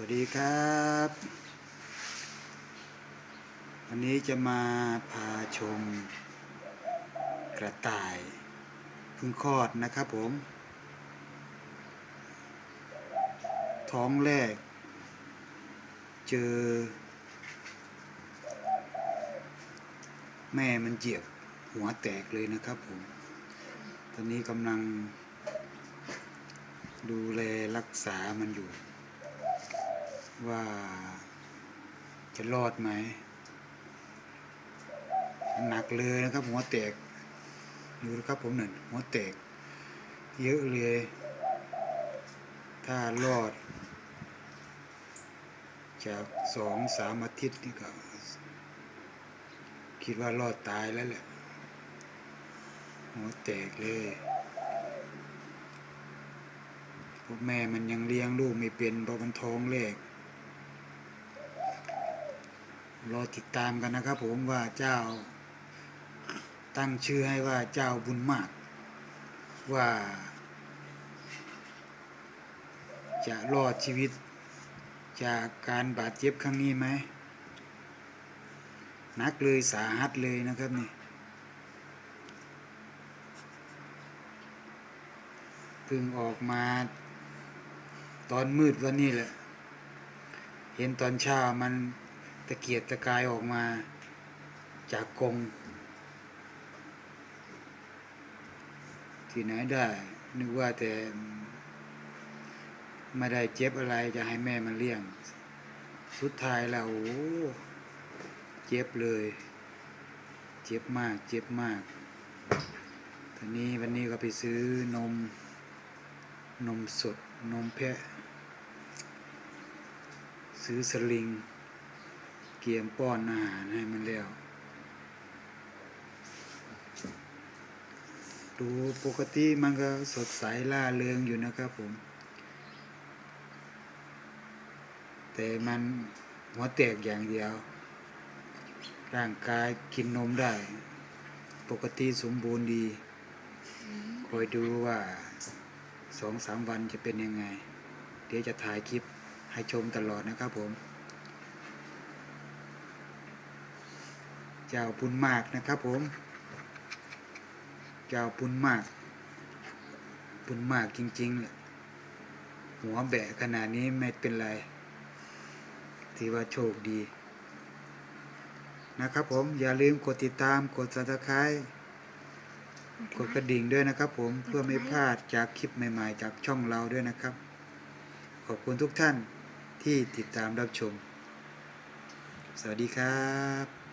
วัสดีครับ วันนี้จะมาพาชมกระต่ายพึ่งคลอดนะครับผม ท้องแรก เจอ แม่มันเหยียบหัวแตกเลยนะครับผม ตอนนี้กำลังดูแลรักษามันอยู่ ว่าจะรอดไหม หนักเลยนะครับหัวแตกดูนะครับผมหนึ่งหัวแตก เยอะเลย ถ้ารอด จากสองสามอาทิตย์นี่ก็คิดว่ารอดตายแล้วแหละ หัวแตกเลยพวกแม่มันยังเลี้ยงลูกไม่เป็นเพราะมันท้องแรก รอติดตามกันนะครับผมว่าเจ้าตั้งชื่อให้ว่าเจ้าบุญมาก ว่า จะรอดชีวิต จากการบาดเจ็บครั้งนี้ไหมนักเลยสาหัสเลยนะครับนี่เพิ่งออกมาตอนมืดวันนี้แหละ เห็นตอนเช้ามัน ตะเกียกตะกายออกมาจากกรงที่ไหนได้ นึกว่าแต่ไม่ได้เจ็บอะไรจะให้แม่มันเลี้ยง สุดท้ายแล้วโอ้เจ็บเลย เจ็บมาก เจ็บมากทีนี้วันนี้ก็ไปซื้อนม นมสด นมแพะ ซื้อสลิง เกียมป้อนอาหารให้มันแล้วดูปกติมันก็สดใสล่าเริงอยู่นะครับผม แต่มันหัวแตกอย่างเดียว ร่างกายกินนมได้ ปกติสมบูรณ์ดี คอยดูว่าสองสามวันจะเป็นยังไง เดี๋ยวจะถ่ายคลิปให้ชมตลอดนะครับผม เจ้าปุณมากนะครับผม เจ้าปุณมากปุณมากจริงๆแหละหัวแบะขนาดนี้ไม่เป็นไรถือว่าโชคดี นะครับผมอย่าลืมกดติดตามกด subscribe กดกระดิ่งด้วยนะครับผมเพื่อไม่พลาดจากคลิปใหม่ๆ จากช่องเราด้วยนะครับ ขอบคุณทุกท่านที่ติดตามรับชม สวัสดีครับ